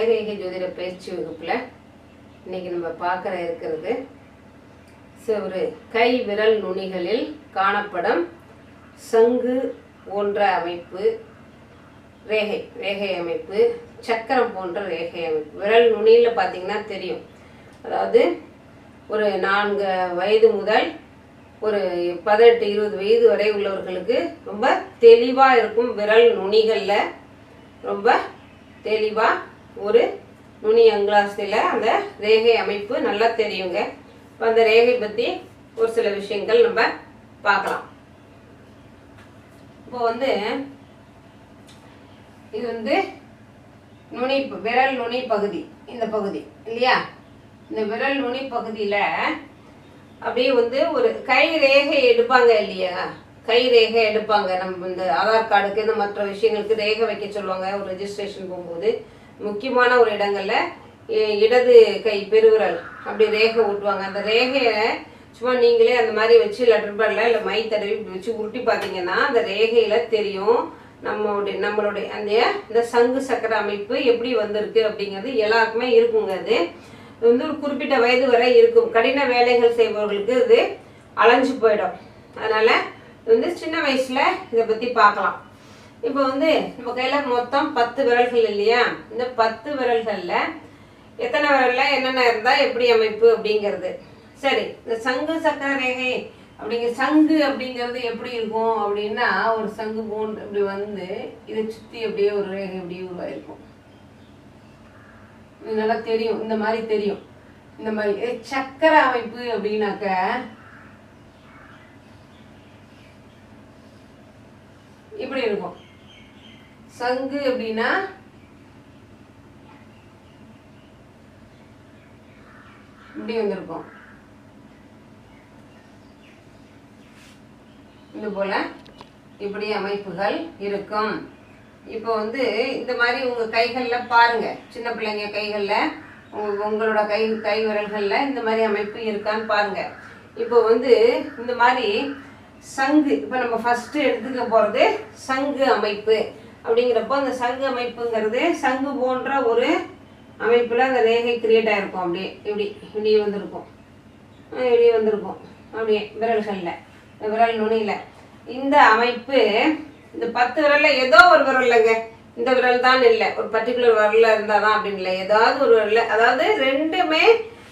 நம்முடைய கைரேகை ஜோதிட பயிற்சி வகுப்பில் இன்னைக்கு நம்ம பார்க்குற இருக்கிறது. ஸோ ஒரு கை விரல் நுனிகளில் காணப்படும் சங்கு போன்ற அமைப்பு ரேகை ரேகை அமைப்பு சக்கரம் போன்ற ரேகை அமைப்பு. விரல் நுனியில் பார்த்தீங்கன்னா தெரியும். அதாவது ஒரு நான்கு வயது முதல் ஒரு பதினெட்டு இருபது வயது வரை உள்ளவர்களுக்கு ரொம்ப தெளிவாக இருக்கும் விரல் நுனிகளில் ரொம்ப தெளிவாக ஒரு நுனி அங்கலாசத்தில் அந்த ரேகை அமைப்பு நல்லா தெரியுங்க. இப்போ அந்த ரேகை பற்றி ஒரு சில விஷயங்கள் நம்ம பார்க்கலாம். இப்போ வந்து இது வந்து நுனி விரல் நுனி பகுதி இந்த பகுதி இல்லையா? இந்த விரல் நுனி பகுதியில் அப்படியே வந்து ஒரு கை ரேகை எடுப்பாங்க இல்லையா? கை ரேகை எடுப்பாங்க. நம்ம இந்த ஆதார் கார்டுக்கு இந்த மற்ற விஷயங்களுக்கு ரேகை வைக்க சொல்லுவாங்க. ஒரு ரெஜிஸ்ட்ரேஷன் போகும்போது முக்கியமான ஒரு இடங்களில் இடது கை பெருவிரல் அப்படி ரேகை ஊட்டுவாங்க அந்த ரேகையை சும்மா நீங்களே அந்த மாதிரி வச்சு லெட்டர் பேடில் இல்லை மை தடவி இப்படி வச்சு உருட்டி பார்த்தீங்கன்னா அந்த ரேகையில் தெரியும் நம்மளுடைய நம்மளுடைய அந்த இந்த சங்கு சக்கர அமைப்பு எப்படி வந்திருக்கு அப்படிங்கிறது எல்லாருக்குமே இருக்குங்க அது. வந்து ஒரு குறிப்பிட்ட வயது வரை இருக்கும். கடின வேலைகள் செய்பவர்களுக்கு இது அலைஞ்சு போயிடும். அதனால் வந்து சின்ன வயசில் இதை பற்றி பார்க்கலாம். இப்போ வந்து நம்ம கையில் மொத்தம் பத்து விரல்கள் இல்லையா? இந்த பத்து விரல்களில் எத்தனை விரலில் என்னென்ன இருந்தால் எப்படி அமைப்பு அப்படிங்கிறது. சரி இந்த சங்கு சக்கர ரேகை அப்படிங்கிற சங்கு அப்படிங்கிறது எப்படி இருக்கும் அப்படின்னா ஒரு சங்கு போன் இப்படி வந்து இதை சுற்றி அப்படியே ஒரு ரேகை அப்படியே உருவாயிருக்கும். இது நல்லா தெரியும் இந்த மாதிரி தெரியும். இந்த மாதிரி இது சக்கர அமைப்பு அப்படின்னாக்க இப்படி இருக்கும். சங்கு அப்படின்னா இப்படி வந்திருக்கும். இது போல இப்படி அமைப்புகள் இருக்கும். இப்போ வந்து இந்த மாதிரி உங்க கைகளில் பாருங்க. சின்ன பிள்ளைங்க கைகளில் உங்களோட கை கை விரல்களில் இந்த மாதிரி அமைப்பு இருக்கான்னு பாருங்க. இப்போ வந்து இந்த மாதிரி சங்கு இப்போ நம்ம ஃபஸ்ட்டு எடுத்துக்க போகிறது சங்கு அமைப்பு. அப்படிங்கிறப்போ அந்த சங்கு அமைப்புங்கிறது சங்கு போன்ற ஒரு அமைப்பில் அந்த ரேகை கிரியேட் ஆகிருக்கும் அப்படியே இப்படி இப்படி வந்திருக்கும். இப்படி வந்திருக்கும். அப்படியே விரல்களில். விரல் நுனியில். இந்த அமைப்பு இந்த பத்து விரலில் ஏதோ ஒரு விரல்லங்க. இந்த விரல் தான் இல்லை. ஒரு பர்டிகுலர் விரலில் இருந்தால் தான் அப்படின்னு இல்லை. ஏதாவது ஒரு விரலில் அதாவது ரெண்டுமே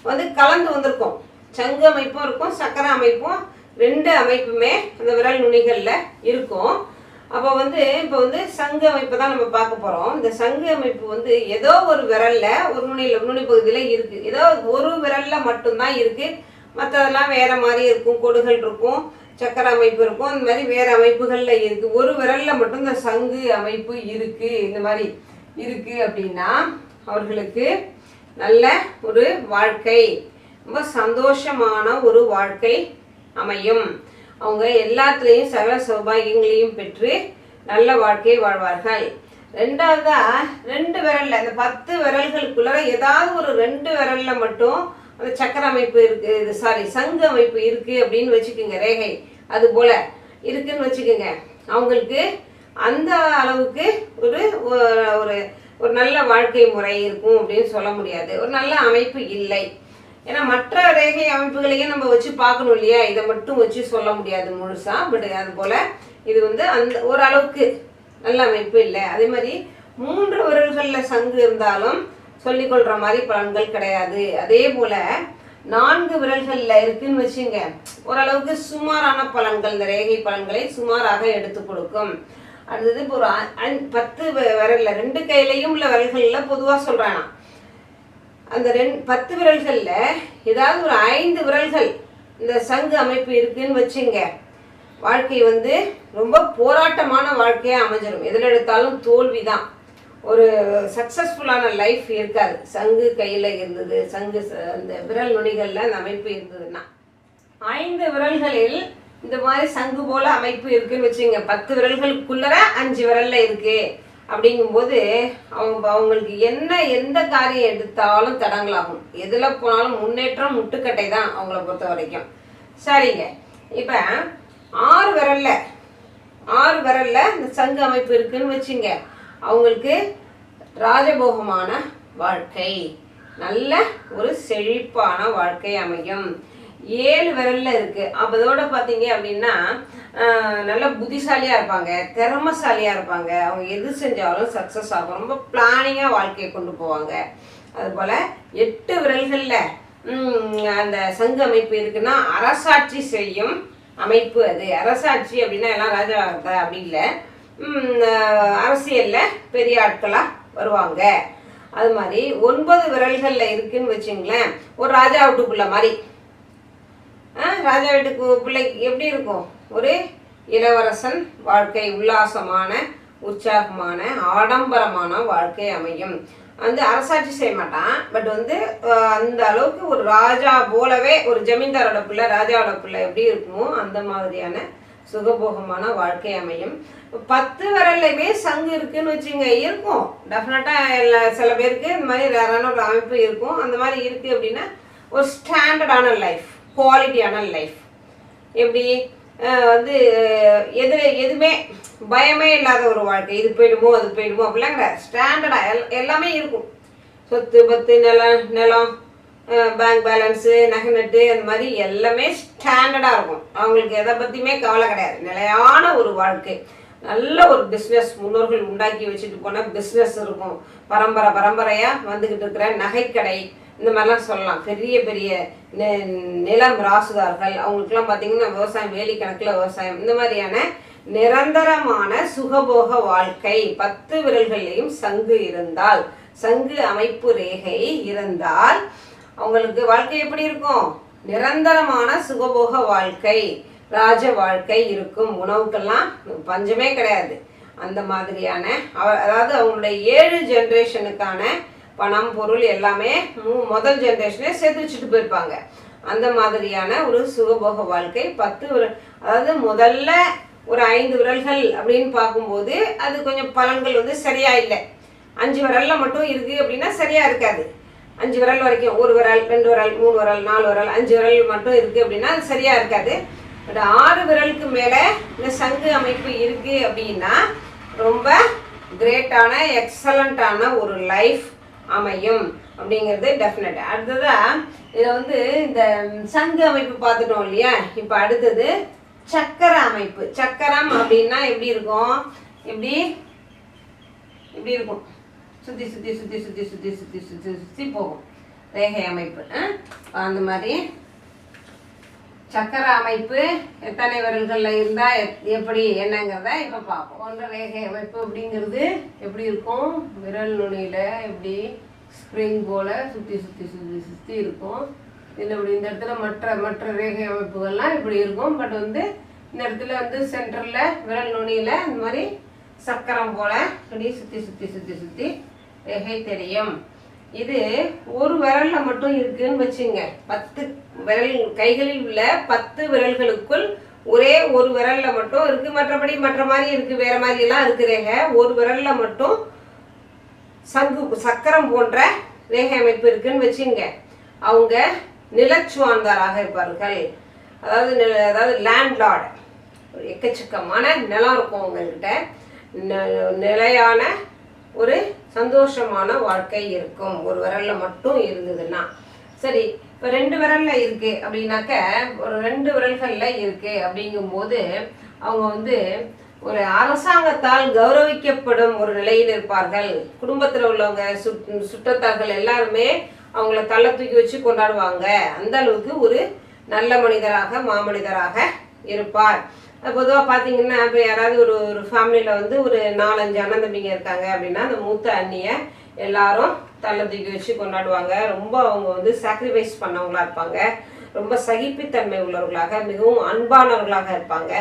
வந்து கலந்து வந்திருக்கும். சங்கு அமைப்பும் இருக்கும் சக்கரை அமைப்பும் ரெண்டு அமைப்புமே அந்த விரல் நுனிகளில் இருக்கும். அப்போ வந்து இப்போ வந்து சங்கு அமைப்பு தான் நம்ம பார்க்க போகிறோம் இந்த சங்கு அமைப்பு வந்து ஏதோ ஒரு விரலில் ஒரு நுனியில் நுனி பகுதியில் இருக்குது ஏதோ ஒரு விரலில் மட்டும்தான் இருக்குது மற்றதெல்லாம் வேறு மாதிரி இருக்கும். கொடுகள் இருக்கும் சக்கர அமைப்பு இருக்கும். இந்த மாதிரி வேறு அமைப்புகளில் இருக்குது ஒரு விரல்ல மட்டும் இந்த சங்கு அமைப்பு இருக்குது இந்த மாதிரி இருக்குது அப்படின்னா அவர்களுக்கு நல்ல ஒரு வாழ்க்கை. ரொம்ப சந்தோஷமான ஒரு வாழ்க்கை அமையும். அவங்க எல்லாத்துலேயும் சகல சௌபாகியங்களையும் பெற்று நல்ல வாழ்க்கை வாழ்வார்கள். ரெண்டாவதா ரெண்டு விரலில் இந்த பத்து விரல்களுக்குள்ள ஏதாவது ஒரு ரெண்டு விரலில் மட்டும் அந்த சக்கர அமைப்பு இருக்குது இது சாரி சங்கு அமைப்பு இருக்குது அப்படின்னு வச்சுக்கோங்க ரேகை. அது போல் இருக்குன்னு வச்சுக்கோங்க. அவங்களுக்கு அந்த அளவுக்கு ஒரு- ஒரு ஒரு நல்ல வாழ்க்கை முறை இருக்கும் அப்படின்னு சொல்ல முடியாது. ஒரு நல்ல அமைப்பு இல்லை. ஏன்னா மற்ற ரேகை அமைப்புகளையும் நம்ம வச்சு பார்க்கணும் இல்லையா? இதை மட்டும் வச்சு சொல்ல முடியாது முழுசா பட் அது போல இது வந்து அந்த ஓரளவுக்கு நல்ல அமைப்பு இல்லை. அதே மாதிரி மூன்று விரல்களில் சங்கு இருந்தாலும் சொல்லிக்கொள்ற மாதிரி பலன்கள் கிடையாது. அதே போல நான்கு விரல்களில் இருக்குன்னு வச்சுங்க ஓரளவுக்கு சுமாரான பலன்கள் இந்த ரேகை பலன்களை சுமாராக எடுத்து கொடுக்கும். அடுத்தது இப்போ ஒரு பத்து விரலில் ரெண்டு கையிலையும் உள்ள விரல்களில் பொதுவாக சொல்கிறேன் நான். அந்த ரெண்டு பத்து விரல்களில் ஏதாவது ஒரு ஐந்து விரல்கள் இந்த சங்கு அமைப்பு இருக்குன்னு வச்சுங்க. வாழ்க்கை வந்து ரொம்ப போராட்டமான வாழ்க்கையாக அமைஞ்சிடும் எதில் எடுத்தாலும் தோல்வி தான் ஒரு சக்ஸஸ்ஃபுல்லான லைஃப் இருக்காது. சங்கு கையில் இருந்தது சங்கு அந்த விரல் நுனிகளில் அந்த அமைப்பு இருந்ததுன்னா. ஐந்து விரல்களில் இந்த மாதிரி சங்கு போல அமைப்பு இருக்குன்னு வச்சுங்க. பத்து விரல்களுக்குள்ளர அஞ்சு விரலில் இருக்குது அப்படிங்கும்போது அவங்க அவங்களுக்கு என்ன எந்த காரியம் எடுத்தாலும் தடங்களாகும் எதில் போனாலும் முன்னேற்றம் முட்டுக்கட்டை தான் அவங்கள பொறுத்த வரைக்கும் சரிங்க. இப்போ ஆறு விரலில் ஆறு விரல்ல இந்த சங்கு அமைப்பு இருக்குன்னு வச்சுங்க. அவங்களுக்கு ராஜபோகமான வாழ்க்கை. நல்ல ஒரு செழிப்பான வாழ்க்கை அமையும். ஏழு விரல்ல இருக்கு. அப்ப அதோட பார்த்தீங்க அப்படின்னா நல்ல புத்திசாலியாக இருப்பாங்க திறமசாலியாக இருப்பாங்க. அவங்க எது செஞ்சாலும் சக்ஸஸ் ஆகும். ரொம்ப பிளானிங்காக வாழ்க்கையை கொண்டு போவாங்க. அதுபோல் எட்டு விரல்களில் அந்த சங்கு அமைப்பு இருக்குன்னா அரசாட்சி செய்யும் அமைப்பு அது. அரசாட்சி அப்படின்னா எல்லாம் ராஜா அப்படி இல்லை. அரசியலில் பெரிய ஆட்களாக வருவாங்க. அது மாதிரி ஒன்பது விரல்களில் இருக்குன்னு வச்சுங்களேன் ஒரு ராஜா வீட்டுக்குள்ள மாதிரி. ராஜா வீட்டுக்கு பிள்ளைக்கு எப்படி இருக்கும்? ஒரு இளவரசன் வாழ்க்கை உல்லாசமான உற்சாகமான ஆடம்பரமான வாழ்க்கை அமையும். வந்து அரசாட்சி செய்ய மாட்டான். பட் வந்து அந்த அளவுக்கு ஒரு ராஜா போலவே ஒரு ஜமீன்தாரோட பிள்ளை ராஜாவோட பிள்ளை எப்படி இருக்குமோ அந்த மாதிரியான சுகபோகமான வாழ்க்கை அமையும். பத்து விரல்லையுமே சங்கு இருக்குன்னு வச்சுங்க இருக்கும். டெஃபினட்டாக எல்லா சில பேருக்கு இந்த மாதிரி வேறான ஒரு அமைப்பு இருக்கும். அந்த மாதிரி இருக்குது அப்படின்னா ஒரு ஸ்டாண்டர்டான லைஃப் குவாலிட்டியான லைஃப் எப்படி? வந்து எது எதுவுமே பயமே இல்லாத ஒரு வாழ்க்கை. இது போயிடுமோ அது போயிடுமோ அப்படிலாம் கிடையாது. ஸ்டாண்டர்டாக எல் எல்லாமே இருக்கும். சொத்து பத்து நிலம் நிலம் பேங்க் பேலன்ஸு நகை நட்டு அந்த மாதிரி எல்லாமே ஸ்டாண்டர்டாக இருக்கும். அவங்களுக்கு எதை பற்றியுமே கவலை கிடையாது. நிலையான ஒரு வாழ்க்கை. நல்ல ஒரு பிஸ்னஸ் முன்னோர்கள் உண்டாக்கி வச்சுட்டு போனால் பிஸ்னஸ் இருக்கும். பரம்பரை பரம்பரையாக வந்துக்கிட்டு இருக்கிற நகைக்கடை இந்த மாதிரிலாம் சொல்லலாம். பெரிய பெரிய நிலம் ராசுதார்கள் அவங்களுக்குலாம் பார்த்தீங்கன்னா விவசாயம் வேலி கணக்கில் விவசாயம் இந்த மாதிரியான நிரந்தரமான சுகபோக வாழ்க்கை பத்து விரல்கள்லையும் சங்கு இருந்தால் சங்கு அமைப்பு ரேகை இருந்தால் அவங்களுக்கு வாழ்க்கை எப்படி இருக்கும்? நிரந்தரமான சுகபோக வாழ்க்கை ராஜ வாழ்க்கை இருக்கும். உணவுக்கெல்லாம் பஞ்சமே கிடையாது. அந்த மாதிரியான அதாவது அவங்களுடைய ஏழு ஜென்ரேஷனுக்கான பணம் பொருள் எல்லாமே முதல் ஜென்ரேஷனே சேர்த்து வச்சுட்டு போயிருப்பாங்க. அந்த மாதிரியான ஒரு சுகபோக வாழ்க்கை பத்து விரல் அதாவது முதல்ல ஒரு ஐந்து விரல்கள் அப்படின்னு பார்க்கும்போது அது கொஞ்சம் பலன்கள் வந்து சரியா இல்லை. அஞ்சு விரல்ல மட்டும் இருக்கு அப்படின்னா சரியா இருக்காது. அஞ்சு விரல் வரைக்கும் ஒரு விரல் ரெண்டு விரல் மூணு விரல் நாலு விரல் அஞ்சு விரல் மட்டும் இருக்கு அப்படின்னா அது சரியா இருக்காது. பட் ஆறு விரலுக்கு மேலே இந்த சங்கு அமைப்பு இருக்கு அப்படின்னா ரொம்ப கிரேட்டான எக்ஸலண்ட்டான ஒரு லைஃப் அமையும் அப்படிங்கிறது டெஃபினட் அடுத்ததாக இதில் வந்து இந்த சங்கு அமைப்பு பார்த்துட்டோம் இல்லையா? இப்போ அடுத்தது சக்கர அமைப்பு. சக்கரம் அப்படின்னா எப்படி இருக்கும்? எப்படி? இப்படி இருக்கும்? சுற்றி சுற்றி சுற்றி சுற்றி சுற்றி சுற்றி சுற்றி சுற்றி போகும். ரேகை அமைப்பு. அந்த மாதிரி சக்கர அமைப்பு எத்தனை விரல்களில் இருந்தால் எப்படி என்னங்கிறத இப்போ பார்ப்போம். ஒன்ற ரேகை அமைப்பு அப்படிங்கிறது எப்படி இருக்கும்? விரல் நுனியில் எப்படி ஸ்ப்ரிங் போல் சுற்றி சுற்றி சுற்றி சுற்றி இருக்கும். இதில் இப்படி இந்த இடத்துல மற்ற மற்ற ரேகை அமைப்புகள்லாம் இப்படி இருக்கும். பட் வந்து இந்த இடத்துல வந்து சென்டரில் விரல் நுனியில் இந்த மாதிரி சக்கரம் போல் இப்படி சுற்றி சுற்றி சுற்றி சுற்றி ரேகை தெரியும். இது ஒரு விரலில் மட்டும் இருக்குதுன்னு வச்சுங்க. பத்து விரல் கைகளில் உள்ள பத்து விரல்களுக்குள் ஒரே ஒரு விரல்ல மட்டும் இருக்கு. மற்றபடி மற்ற மாதிரி இருக்கு வேற மாதிரி எல்லாம் இருக்கு ரேகை. ஒரு விரல்ல மட்டும் சங்கு சக்கரம் போன்ற ரேகை அமைப்பு இருக்குன்னு வச்சுங்க. அவங்க நிலச்சுவான்தாராக இருப்பார்கள். அதாவது நில- அதாவது லேண்ட்லார்டு எக்கச்சக்கமான நிலம் இருக்கும் அவங்கக்கிட்ட ந- நிலையான ஒரு சந்தோஷமான வாழ்க்கை இருக்கும். ஒரு விரல்ல மட்டும் இருந்ததுன்னா. சரி இப்போ ரெண்டு விரல்ல இருக்கு அப்படின்னாக்க ஒரு ரெண்டு விரல்கள்ல இருக்கு அப்படிங்கும்போது அவங்க வந்து ஒரு அரசாங்கத்தால் கௌரவிக்கப்படும் ஒரு நிலையில் இருப்பார்கள். குடும்பத்தில் உள்ளவங்க சுட் சுற்றத்தார்கள் எல்லாருமே அவங்கள தள்ள தூக்கி வச்சு கொண்டாடுவாங்க. அந்த அளவுக்கு ஒரு நல்ல மனிதராக மாமனிதராக இருப்பார். பொதுவாக பார்த்தீங்கன்னா இப்போ யாராவது ஒரு ஒரு ஃபேமிலியில் வந்து ஒரு நாலஞ்சு அண்ணன் தம்பிங்க இருக்காங்க அப்படின்னா அந்த மூத்த அண்ணியை எல்லாரும் தலை தூக்கி வச்சு கொண்டாடுவாங்க. ரொம்ப அவங்க வந்து சாக்ரிஃபைஸ் பண்ணவங்களா இருப்பாங்க. ரொம்ப சகிப்புத்தன்மை உள்ளவர்களாக மிகவும் அன்பானவர்களாக இருப்பாங்க.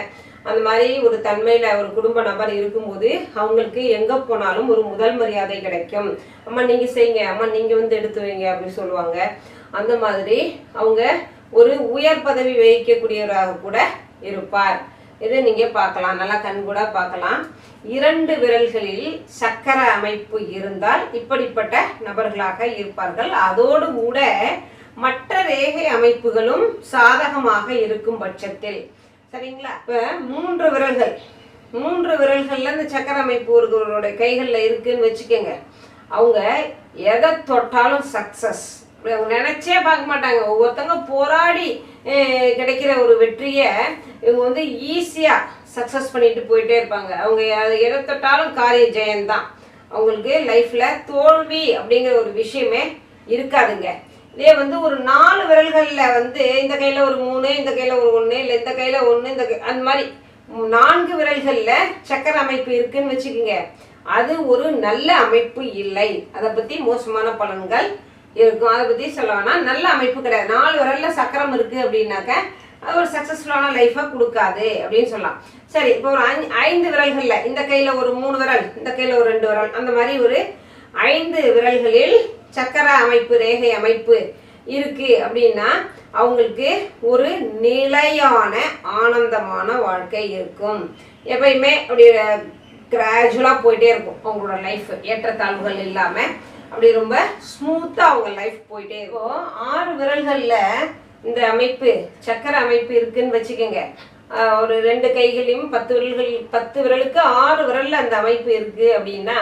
அந்த மாதிரி ஒரு தன்மையில் ஒரு குடும்ப நபர் இருக்கும்போது அவங்களுக்கு எங்கே போனாலும் ஒரு முதல் மரியாதை கிடைக்கும். அம்மா நீங்கள் செய்யுங்க. அம்மா நீங்கள் வந்து எடுத்து வைங்க. அப்படின்னு சொல்லுவாங்க. அந்த மாதிரி அவங்க ஒரு உயர் பதவி வகிக்கக்கூடியவராக கூட இருப்பார். இதை நீங்கள் பார்க்கலாம். நல்லா கண்கூட பார்க்கலாம். இரண்டு விரல்களில் சக்கர அமைப்பு இருந்தால் இப்படிப்பட்ட நபர்களாக இருப்பார்கள். அதோடு கூட மற்ற ரேகை அமைப்புகளும் சாதகமாக இருக்கும் பட்சத்தில். சரிங்களா? இப்போ மூன்று விரல்கள். மூன்று விரல்கள்ல இந்த சக்கர அமைப்பு ஒருவருடைய கைகளில் இருக்குன்னு வச்சுக்கோங்க. அவங்க எதை தொட்டாலும் சக்ஸஸ் அவங்க நினைச்சே பார்க்க மாட்டாங்க. ஒவ்வொருத்தவங்க போராடி கிடைக்கிற ஒரு வெற்றியை இவங்க வந்து ஈஸியாக சக்ஸஸ் பண்ணிட்டு போயிட்டே இருப்பாங்க. அவங்க அது எதை தொட்டாலும் காரிய அவங்களுக்கு லைஃப்பில் தோல்வி அப்படிங்கிற ஒரு விஷயமே இருக்காதுங்க. இதே வந்து ஒரு நாலு விரல்களில் வந்து இந்த கையில் ஒரு மூணு இந்த கையில் ஒரு ஒன்று இல்லை இந்த கையில் ஒன்று இந்த கை- அந்த மாதிரி நான்கு விரல்களில் சக்கர அமைப்பு இருக்குன்னு வச்சுக்கோங்க. அது ஒரு நல்ல அமைப்பு இல்லை. அதை பற்றி மோசமான பலன்கள் இருக்கும். அதை பற்றி சொல்லணும்னா நல்ல அமைப்பு கிடையாது. நாலு விரல்ல சக்கரம் இருக்குது அப்படின்னாக்க அது ஒரு சக்ஸஸ்ஃபுல்லான லைஃபை கொடுக்காது அப்படின்னு சொல்லலாம். சரி இப்போ ஒரு ஐந்து ஐந்து விரல்களில் இந்த கையில் ஒரு மூணு விரல் இந்த கையில் ஒரு ரெண்டு விரல் அந்த மாதிரி ஒரு ஐந்து விரல்களில் சக்கர அமைப்பு ரேகை அமைப்பு இருக்கு அப்படின்னா அவங்களுக்கு ஒரு நிலையான ஆனந்தமான வாழ்க்கை இருக்கும். எப்பயுமே அப்படி கிராஜுவலாக போயிட்டே இருக்கும் அவங்களோட லைஃப் ஏற்றத்தாழ்வுகள் இல்லாமல் அப்படி ரொம்ப ஸ்மூத்தாக அவங்க லைஃப் போயிட்டே இருக்கும். ஆறு விரல்களில் இந்த அமைப்பு சக்கர அமைப்பு இருக்குன்னு வச்சுக்கோங்க. ஒரு ரெண்டு கைகளையும் பத்து விரல்கள் பத்து விரலுக்கு ஆறு விரல்ல அந்த அமைப்பு இருக்கு அப்படின்னா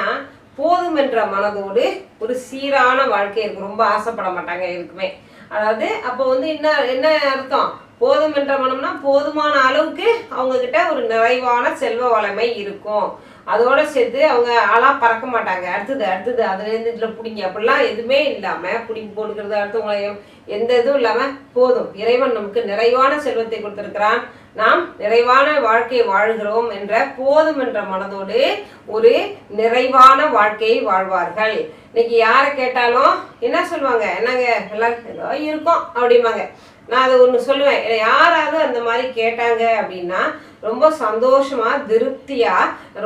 போதும் என்ற மனதோடு ஒரு சீரான வாழ்க்கை இருக்கு. ரொம்ப ஆசைப்பட மாட்டாங்க இருக்குமே அதாவது அப்போ வந்து என்ன என்ன அர்த்தம்? போதும் என்ற மனம்னா போதுமான அளவுக்கு அவங்க கிட்ட ஒரு நிறைவான செல்வ வளமை இருக்கும். அதோட சேர்த்து அவங்க ஆளா பறக்க மாட்டாங்க. அடுத்தது அடுத்தது அதுலேருந்து இதில் பிடிங்க. அப்படிலாம் எதுவுமே இல்லாமல் பிடிங்கி போட்டுக்கிறது அடுத்தவங்களை எந்த இதுவும் இல்லாமல் போதும். இறைவன் நமக்கு நிறைவான செல்வத்தை கொடுத்திருக்கிறான். நாம் நிறைவான வாழ்க்கையை வாழ்கிறோம் என்ற போதும் என்ற மனதோடு ஒரு நிறைவான வாழ்க்கையை வாழ்வார்கள். இன்னைக்கு யாரை கேட்டாலும் என்ன சொல்லுவாங்க? என்னங்க? எல்லாரும் ஏதோ இருக்கும் அப்படிம்பாங்க. நான் அதை ஒன்று சொல்லுவேன். என்னை யாராவது அந்த மாதிரி கேட்டாங்க அப்படின்னா ரொம்ப சந்தோஷமா திருப்தியா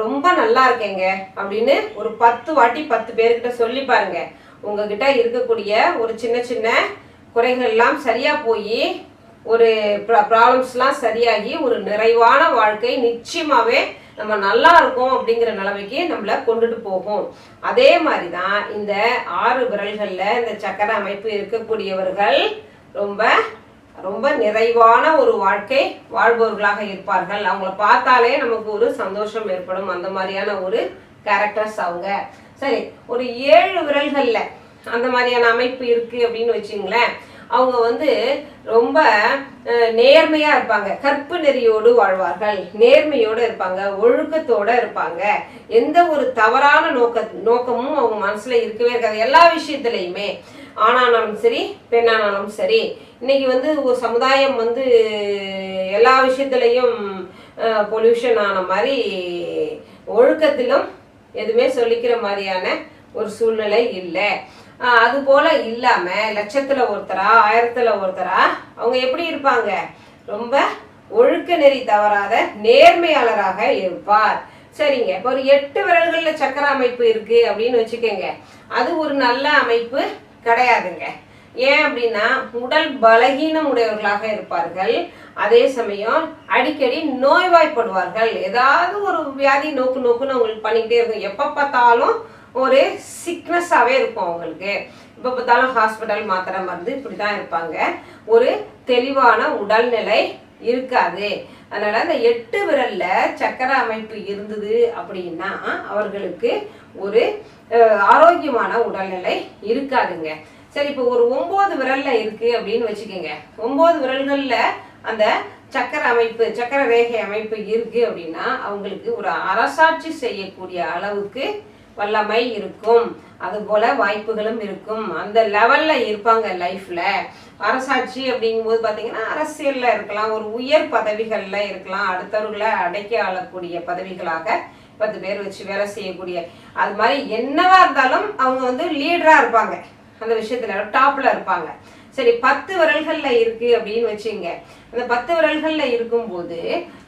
ரொம்ப நல்லா இருக்கேங்க அப்படின்னு ஒரு பத்து வாட்டி பத்து பேர்கிட்ட சொல்லி பாருங்க. உங்ககிட்ட இருக்கக்கூடிய ஒரு சின்ன சின்ன குறைகள் எல்லாம் சரியா போய் ஒரு ப்ராப்ளம்ஸ்லாம் சரியாகி ஒரு நிறைவான வாழ்க்கை நிச்சயமாவே நம்ம நல்லா இருக்கோம் அப்படிங்கிற நிலைமைக்கு நம்மள கொண்டுட்டு போகும். அதே மாதிரி தான் இந்த ஆறு விரல்கள்ல இந்த சக்கர அமைப்பு இருக்கக்கூடியவர்கள் ரொம்ப ரொம்ப நிறைவான ஒரு வாழ்க்கை வாழ்பவர்களாக இருப்பார்கள். அவங்கள பார்த்தாலே நமக்கு ஒரு சந்தோஷம் ஏற்படும். அந்த மாதிரியான ஒரு கேரக்டர்ஸ் அவங்க. சரி ஒரு ஏழு விரல்கள்ல அந்த மாதிரியான அமைப்பு இருக்கு அப்படின்னு வச்சுங்களேன் அவங்க வந்து ரொம்ப நேர்மையாக நேர்மையா இருப்பாங்க. கற்பு நெறியோடு வாழ்வார்கள். நேர்மையோடு இருப்பாங்க. ஒழுக்கத்தோட இருப்பாங்க. எந்த ஒரு தவறான நோக்க நோக்கமும் அவங்க மனசுல இருக்கவே இருக்காது. எல்லா விஷயத்துலையுமே ஆணானாலும் சரி பெண்ணானாலும் சரி. இன்னைக்கு வந்து ஒரு சமுதாயம் வந்து எல்லா விஷயத்துலையும் பொல்யூஷன் ஆன மாதிரி ஒழுக்கத்திலும் எதுவுமே சொல்லிக்கிற மாதிரியான ஒரு சூழ்நிலை இல்லை. அது போல இல்லாம லட்சத்துல ஒருத்தரா ஆயிரத்துல ஒருத்தரா அவங்க எப்படி இருப்பாங்க? ரொம்ப ஒழுக்க நெறி தவறாத நேர்மையாளராக இருப்பார். சரிங்க. இப்போ ஒரு எட்டு விரல்கள்ல சக்கர அமைப்பு இருக்கு அப்படின்னு வச்சுக்கோங்க. அது ஒரு நல்ல அமைப்பு கிடையாதுங்க. ஏன் அப்படின்னா உடல் பலகீனம் உடையவர்களாக இருப்பார்கள். அதே சமயம் அடிக்கடி நோய்வாய்ப்படுவார்கள். ஏதாவது ஒரு வியாதி நோக்கு நோக்குன்னு அவங்களுக்கு பண்ணிக்கிட்டே இருக்கும். எப்போ பார்த்தாலும் ஒரு சிக்னஸாகவே இருக்கும் அவங்களுக்கு. இப்போ பார்த்தாலும் ஹாஸ்பிட்டல் மாத்திரை மருந்து இப்படி தான் இருப்பாங்க. ஒரு தெளிவான உடல்நிலை இருக்காது. அதனால் அந்த எட்டு விரலில் சக்கர அமைப்பு இருந்தது அப்படின்னா அவர்களுக்கு ஒரு ஆரோக்கியமான உடல்நிலை இருக்காதுங்க. சரி இப்போ ஒரு ஒம்பது விரலில் இருக்குது அப்படின்னு வச்சுக்கோங்க. ஒம்பது விரல்களில் அந்த சக்கர அமைப்பு சக்கர ரேகை அமைப்பு இருக்குது அப்படின்னா அவங்களுக்கு ஒரு அரசாட்சி செய்யக்கூடிய அளவுக்கு வல்லமை இருக்கும். அதுபோல் வாய்ப்புகளும் இருக்கும். அந்த லெவல்ல இருப்பாங்க லைஃப்ல அரசாட்சி அப்படிங்கும்போது பார்த்தீங்கன்னா அரசியல்ல இருக்கலாம் ஒரு உயர் பதவிகள்ல இருக்கலாம் அடுத்தவர்களை அடக்கி ஆளக்கூடிய பதவிகளாக பத்து பேர் வச்சு வேலை செய்யக்கூடிய. அது மாதிரி என்னவா இருந்தாலும் அவங்க வந்து லீடரா இருப்பாங்க. அந்த விஷயத்துல டாப்ல இருப்பாங்க. சரி பத்து விரல்கள்ல இருக்கு அப்படின்னு வச்சுங்க. அந்த பத்து விரல்கள்ல இருக்கும்போது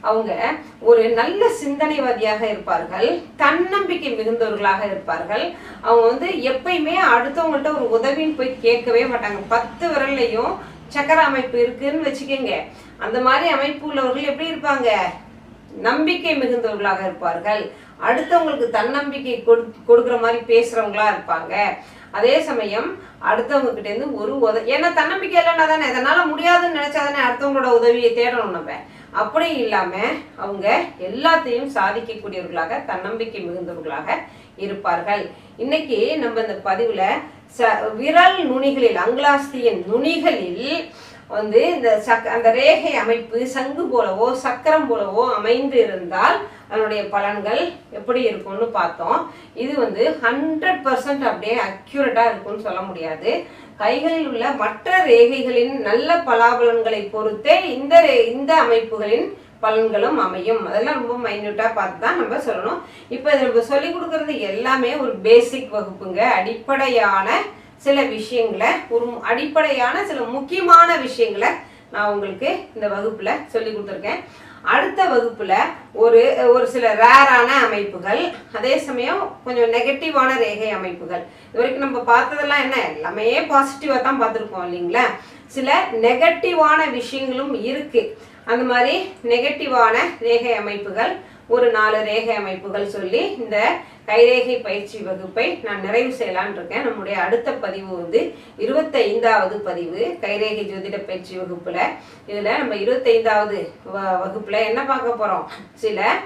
அவங்க ஒரு நல்ல சிந்தனைவாதியாக இருப்பார்கள் தன்னம்பிக்கை மிகுந்தவர்களாக இருப்பார்கள். அவங்க வந்து எப்பயுமே அடுத்தவங்கள்ட்ட ஒரு உதவின்னு போய் கேட்கவே மாட்டாங்க. பத்து விரல்லையும் சக்கர அமைப்பு இருக்குன்னு வச்சுக்கோங்க. அந்த மாதிரி அமைப்பு உள்ளவர்கள் எப்படி இருப்பாங்க? நம்பிக்கை மிகுந்தவர்களாக இருப்பார்கள். அடுத்தவங்களுக்கு தன்னம்பிக்கை கொடு கொடுக்குற மாதிரி பேசுறவங்களா இருப்பாங்க. அதே சமயம் அடுத்தவங்க இருந்து ஒரு உத ஏன்னா தன்னம்பிக்கை இல்லைன்னா தானே? இதனால முடியாதுன்னு நினைச்சா தானே அடுத்தவங்களோட உதவியை தேடணும் நம்ம. அப்படி இல்லாம அவங்க எல்லாத்தையும் சாதிக்கக்கூடியவர்களாக தன்னம்பிக்கை மிகுந்தவர்களாக இருப்பார்கள். இன்னைக்கு நம்ம இந்த பதிவுல ச விரல் நுனிகளில் அங்கலாஸ்தியின் நுனிகளில் வந்து இந்த சக் அந்த ரேகை அமைப்பு சங்கு போலவோ சக்கரம் போலவோ அமைந்து இருந்தால் அதனுடைய பலன்கள் எப்படி இருக்கும்னு பார்த்தோம். இது வந்து ஹண்ட்ரட் பர்சன்ட் அப்படியே அக்யூரேட்டாக இருக்கும்னு சொல்ல முடியாது. கைகளில் உள்ள மற்ற ரேகைகளின் நல்ல பலாபலன்களை பொறுத்தே இந்த ரே- இந்த அமைப்புகளின் பலன்களும் அமையும். அதெல்லாம் ரொம்ப மைன்யூட்டாக பார்த்து தான் நம்ம சொல்லணும். இப்போ நம்ம சொல்லிக் கொடுக்கறது எல்லாமே ஒரு பேசிக் வகுப்புங்க. அடிப்படையான சில விஷயங்களை ஒரு அடிப்படையான சில முக்கியமான விஷயங்களை நான் உங்களுக்கு இந்த வகுப்பில் சொல்லி கொடுத்துருக்கேன். அடுத்த வகுப்பில் ஒரு ஒரு சில ரேரான அமைப்புகள் அதே சமயம் கொஞ்சம் நெகட்டிவான ரேகை அமைப்புகள். இது வரைக்கும் நம்ம பார்த்ததெல்லாம் என்ன? எல்லாமே பாசிட்டிவாக தான் பார்த்துருக்கோம் இல்லைங்களா? சில நெகட்டிவான விஷயங்களும் இருக்குது அந்த மாதிரி நெகட்டிவான ரேகை அமைப்புகள் ஒரு நாலு ரேகை அமைப்புகள் சொல்லி இந்த கைரேகை பயிற்சி வகுப்பை நான் நிறைவு செய்யலான் இருக்கேன். நம்முடைய அடுத்த பதிவு வந்து இருபத்தைந்தாவது பதிவு கைரேகை ஜோதிட பயிற்சி வகுப்புல. இதுல நம்ம இருபத்தைந்தாவது வ- வகுப்புல என்ன பார்க்க போறோம்? சில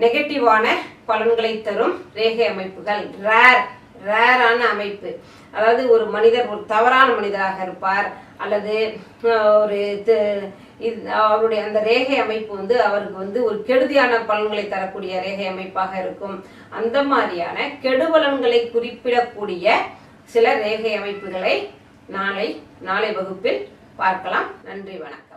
நெகட்டிவான பலன்களை தரும் ரேகை அமைப்புகள். ரேர் ரேரான அமைப்பு. அதாவது ஒரு மனிதர் ஒரு தவறான மனிதராக இருப்பார். அல்லது ஒரு இது அவருடைய அந்த ரேகை அமைப்பு வந்து அவருக்கு வந்து ஒரு கெடுதியான பலன்களை தரக்கூடிய ரேகை அமைப்பாக இருக்கும். அந்த மாதிரியான கெடுபலன்களை குறிப்பிடக்கூடிய சில ரேகை அமைப்புகளை நாளை நாளை வகுப்பில் பார்க்கலாம். நன்றி வணக்கம்.